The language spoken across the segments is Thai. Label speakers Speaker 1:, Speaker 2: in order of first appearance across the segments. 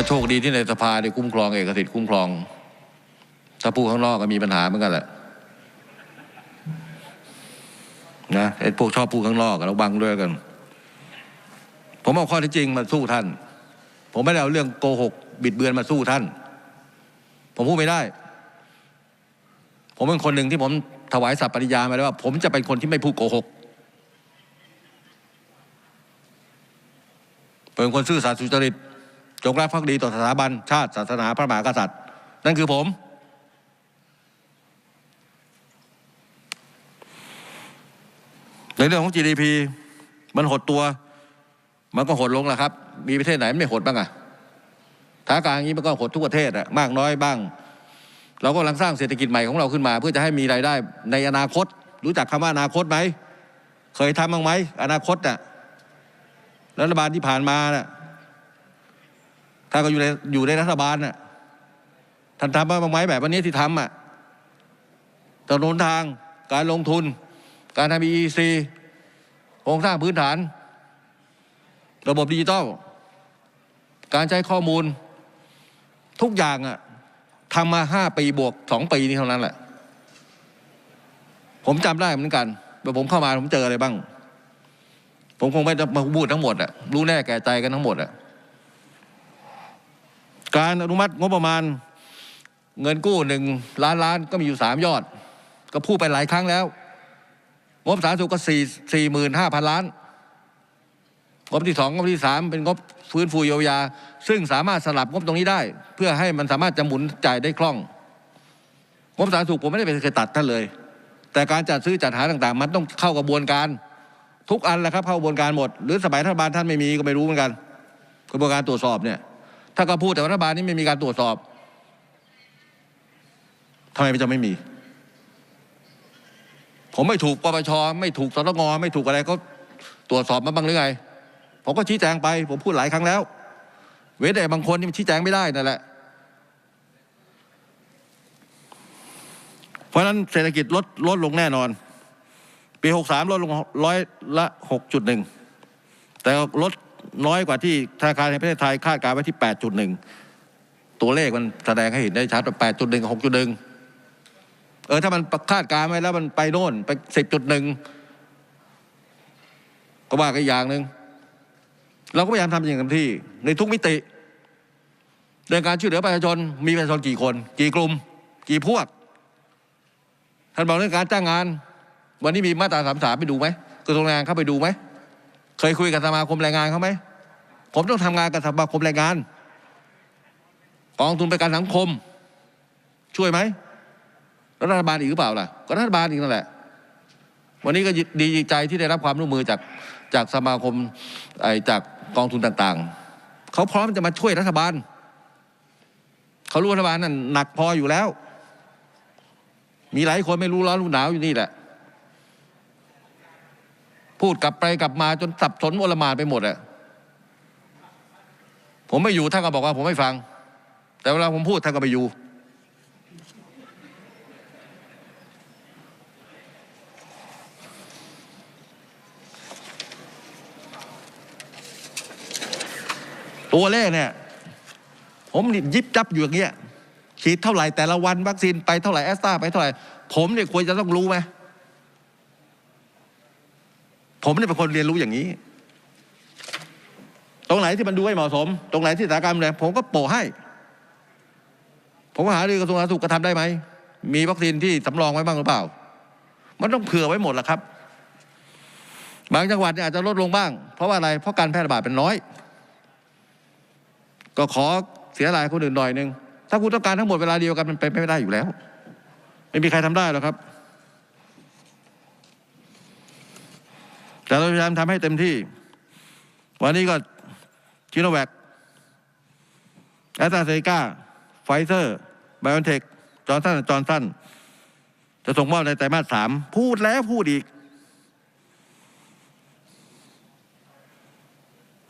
Speaker 1: ก็โชคดีที่ในสภาได้คุ้มครองเอกสิทธิ์คุ้มครอง ถ้าพูดข้างนอกก็มีปัญหาเหมือนกันแหละนะไอ้พวกชอบพูดข้างนอกเราบังด้วยกัน ผมเอาข้อที่จริงมาสู้ท่าน ผมไม่ได้เอาเรื่องโกหก บิดเบือนมาสู้ท่าน ผมพูดไม่ได้ ผมเป็นคนหนึ่งที่ผมถวายสัตย์ปฏิญามาแล้วว่า ผมจะเป็นคนที่ไม่พูดโกหกเป็นคนซื่อสัตย์สุจริต รักภักดีต่อสถาบันชาติศาสนาพระมหากษัตริย์ นั่นคือผม ในเรื่องของ GDP มันหดตัว มันก็หดลงแล้วครับ มีประเทศไหนไม่หดบ้างอะสถานการณ์อย่างนี้มันก็หดทุกประเทศอะมากน้อยบ้าง เราก็กำลังสร้างเศรษฐกิจใหม่ของเราขึ้นมา เพื่อจะให้มีรายได้ในอนาคต รู้จักคำว่าอนาคตไหมเคยทำบ้างไหมอนาคตน่ะรัฐบาลที่ผ่านมาน่ะ ถ้านก็อยู่ในอยู่ในรัฐบาลน่ะท่านทำบ้างไหมแบบวันนี้ที่ทำอะถนนทางการลงทุน การทำ EEC โครงสร้างพื้นฐาน ระบบดิจิทัลการใช้ข้อมูล ทุกอย่างอะทำมาห้าปีบวกสองปีนี้เท่านั้นแหละ ผมจำได้เหมือนกันว่าผมเข้ามาผมเจออะไรบ้าง ผมคงไม่มาพูดทั้งหมดอะรู้แน่แก่ใจกันทั้งหมดอะ การอนุมัติงบประมาณเงินกู้หนึ่งล้านล้านก็มีอยู่สามยอด ก็พูดไปหลายครั้งแล้ว งบสาธารณสุขก็สี่สี่หมื่นห้าพันล้าน งบที่สองงบที่สามเป็นงบฟื้นฟูเยียวยา ซึ่งสามารถสลับงบตรงนี้ได้ เพื่อให้มันสามารถจะหมุนจ่ายได้คล่อง งบสาธารณสุขผมไม่ได้ไปเคยตัดท่านเลย แต่การจัดซื้อจัดหาต่างๆ มันต้องเข้ากระบวนการ ทุกอันแหละครับเข้ากระบวนการหมด หรือสมัยรัฐบาลท่านไม่มีก็ไม่รู้เหมือนกัน กระบวนการตรวจสอบเนี่ย ถ้าก็พูดแต่รัฐบาลนี้ไม่มีการตรวจสอบทำไมมันจะไม่มี ผมไม่ถูกปปชไม่ถูกสตงไม่ถูกอะไรก็ตรวจสอบมาบ้างหรือไง ผมก็ชี้แจงไป ผมพูดหลายครั้งแล้ว เว้นแต่บางคนที่มันชี้แจงไม่ได้นั่นแหละ เพราะฉะนั้นเศรษฐกิจลดลดลงแน่นอน ปีหกสามลดลงร้อยละหกจุดหนึ่งแต่ลด น้อยกว่าที่ธนาคารแห่งประเทศไทยคาดการณ์ไว้ที่แปดจุดหนึ่งตัวเลขมันแสดงให้เห็นได้ชัดว่าแปดจุดหนึ่งหกจุดหนึ่งเออถ้ามันคาดการณ์ไว้แล้วมันไปโน่นไปสิบจุดหนึ่งก็ว่ากันอย่างหนึ่งเราก็พยายามทำอย่างเต็มที่ในทุกมิติเรื่องการช่วยเหลือประชาชนมีประชาชนกี่คน กี่กลุ่ม กี่พวกท่านบอกเรื่องการจ้างงาน วันนี้มีมาตราสามสามไปดูไหมกระทรวงแรงเข้าไปดูไหม เคยคุยกับสมาคมแรงงานเขาไหม ผมต้องทำงานกับสมาคมแรงงาน กองทุนประกันสังคม ช่วยไหมรัฐบาลอีกหรือเปล่าล่ะ ก็รัฐบาลอีกนั่นแหละ วันนี้ก็ดีใจที่ได้รับความร่วมมือจากจากสมาคมไอจากกองทุนต่างๆ เขาพร้อมจะมาช่วยรัฐบาล เขารู้รัฐบาลนั่นหนักพออยู่แล้ว มีหลายคนไม่รู้ร้อนรู้หนาวอยู่นี่แหละ พูดกลับไปกลับมาจนสับสนโอลมานไปหมดอะ ผมไม่อยู่ท่านก็บอกว่าผมไม่ฟัง แต่เวลาผมพูดท่านก็ไปอยู่ ตัวเลขเนี่ย ผมยิบจับอยู่อย่างเงี้ยฉีดเท่าไหร่แต่ละวันวัคซีนไปเท่าไหร่แอสตราไปเท่าไหร่ ผมเนี่ยควรจะต้องรู้ไหมผมเนี่ยเป็นคนเรียนรู้อย่างนี้ ตรงไหนที่มันดูไม่เหมาะสม ตรงไหนที่สถานการณ์แรงผมก็โปะให้ ผมก็หารือกระทรวงสาธารณสุขกระทำได้ไหม มีวัคซีนที่สำรองไว้บ้างหรือเปล่า มันต้องเผื่อไว้หมดแหละครับ บางจังหวัดเนี่ยอาจจะลดลงบ้าง เพราะว่าอะไร เพราะการแพร่ระบาดเป็นน้อย ก็ขอเสียรายคนอื่นหน่อยหนึง ถ้าคุณต้องการทั้งหมดเวลาเดียวกันมันเป็นไปไม่ได้อยู่แล้ว ไม่มีใครทำได้หรอกครับ แต่เราพยายามทำให้เต็มที่ วันนี้ก็ ชิโนแวคแอสตราเซเนกาไฟเซอร์ไบออนเทคจอร์นสันจอร์นสันจะส่งมอบในไตรมาสสามพูดแล้วพูดอีก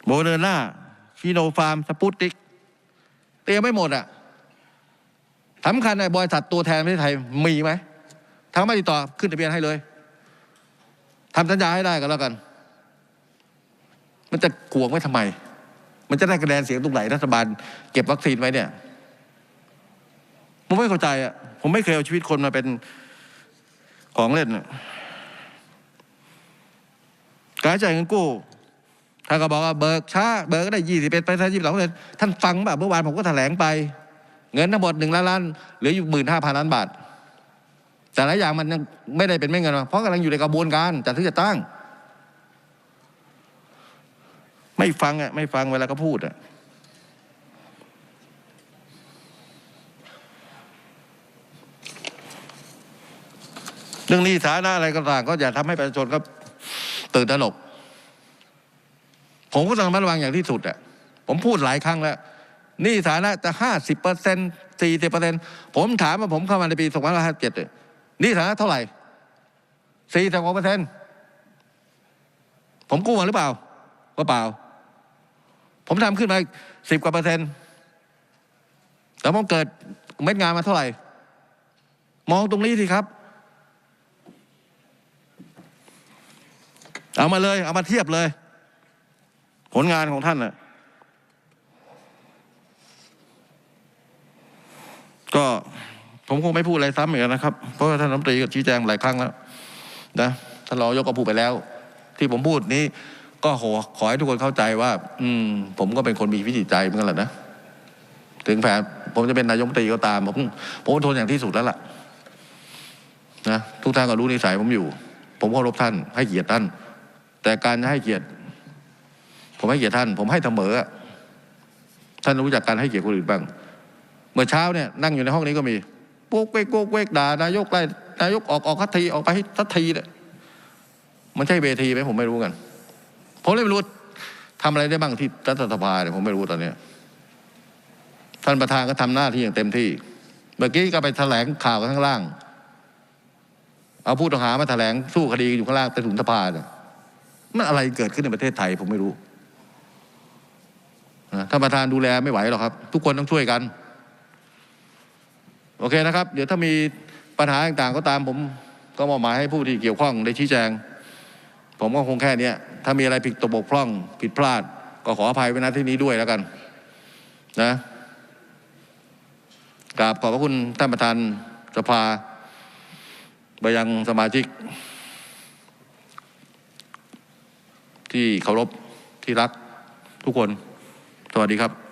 Speaker 1: โมเดอร์นาชิโนฟาร์ม สปุตติก เตรียมไม่หมดอะสำคัญในบริษัทตัวแทนประเทศไทยมีไหมทางไม่ติดต่อขึ้นทะเบียนให้เลยทำสัญญาให้ได้ก็แล้วกัน มันจะขวงไว้ทำไม มันจะได้คะแนนเสียงตรงไหนรัฐบาลเก็บวัคซีนไว้เนี่ยผมไม่เข้าใจอะผมไม่เคยเอาชีวิตคนมาเป็นของเล่นอะการจ่ายเงินกู้ท่านก็บอกว่าเบิกช้าเบิกก็ได้ยี่สิบเอ็ดไปท่านยี่สิบสองเท่านฟังแบบเมื่อวานผมก็แถลงไป เงินทั้งหมดหนึ่งล้านล้านเหลืออยู่หมื่นห้าพันล้านบาท แต่หลายอย่างมันยังไม่ได้เป็นไม่เงินเพราะกำลังอยู่ในกระบวนการจัดซื้อจัดตั้ง ไม่ฟังอะไม่ฟังเวลาก็พูดอะเรื่องนี้สาระอะไรก็ต่างก็อย่าทำให้ประชาชนก็ตื่นตระหนกผมก็ต้องระมัดระวังอย่างที่สุดอะผมพูดหลายครั้งแล้วนี้สาระจะห้าสิบเปอร์เซ็นต์สี่สิบเปอร์เซ็นต์ผมถามว่าผมเข้ามาในปีสองพันห้าเจ็ดนี้สาระเท่าไหร่สี่สิบกว่าเปอร์เซ็นต์ผมกู้มาหรือเปล่าก็เปล่า ผมทำขึ้นมาสิบกว่าเปอร์เซ็นต์แล้วผมเกิดเม็ดงานมาเท่าไหร่ มองตรงนี้สิครับ เอามาเลย เอามาเทียบเลย ผลงานของท่านน่ะก็ผมคงไม่พูดอะไรซ้ำอีกนะครับ เพราะว่าท่านรัฐมนตรีก็ชี้แจงหลายครั้งแล้วนะท่านรองยกก็พูดไปแล้ว ที่ผมพูดนี้ ก็ขอขอให้ทุกคนเข้าใจว่า อืม ผมก็เป็นคนมีวิจิตใจเหมือนกันแหละนะถึงแผนผมจะเป็นนายกรัฐมตรีก็ตามผมผมทนอย่างที่สุดแล้วล่ะนะทุกท่านก็รู้นิสัยผมอยู่ ผมเคารพท่าน ให้เกียรติท่าน แต่การจะให้เกียรติ ผมให้เกียรติท่าน ผมให้เสมออะท่านรู้จักการให้เกียรติคนอื่นบ้าง เมื่อเช้าเนี่ยนั่งอยู่ในห้องนี้ก็มีโป๊กเวกโป๊กเวกด่านายกไล่นายกออกออกทัทีออกไปให้ทัทีเนี่ยมันใช่เวทีไหมผมไม่รู้กัน ผมเลยไม่รู้ทำอะไรได้บ้างที่รัฐสภาเนี่ยผมไม่รู้ตอนเนี้ยท่านประธานก็ทำหน้าที่อย่างเต็มที่ เมื่อกี้ก็ไปแถลงข่าวกันข้างล่าง เอาผู้ต้องหามาแถลงสู้คดีอยู่ข้างล่างใต้ถุนสภาเนี่ยมันอะไรเกิดขึ้นในประเทศไทยผมไม่รู้นะท่านประธานดูแลไม่ไหวหรอกครับ ทุกคนต้องช่วยกัน โอเคนะครับ เดี๋ยวถ้ามีปัญหาต่างๆ ก็ตามผมก็มอบหมายให้ผู้ที่เกี่ยวข้องได้ชี้แจง ผมก็คงแค่เนี้ย ถ้ามีอะไรผิดตกบกพร่อง ผิดพลาด ก็ขออภัยไว้ณที่นี้ด้วยแล้วกันนะกราบขอบพระคุณท่านประธานสภาไปยังสมาชิก ที่เคารพที่รักทุกคน สวัสดีครับ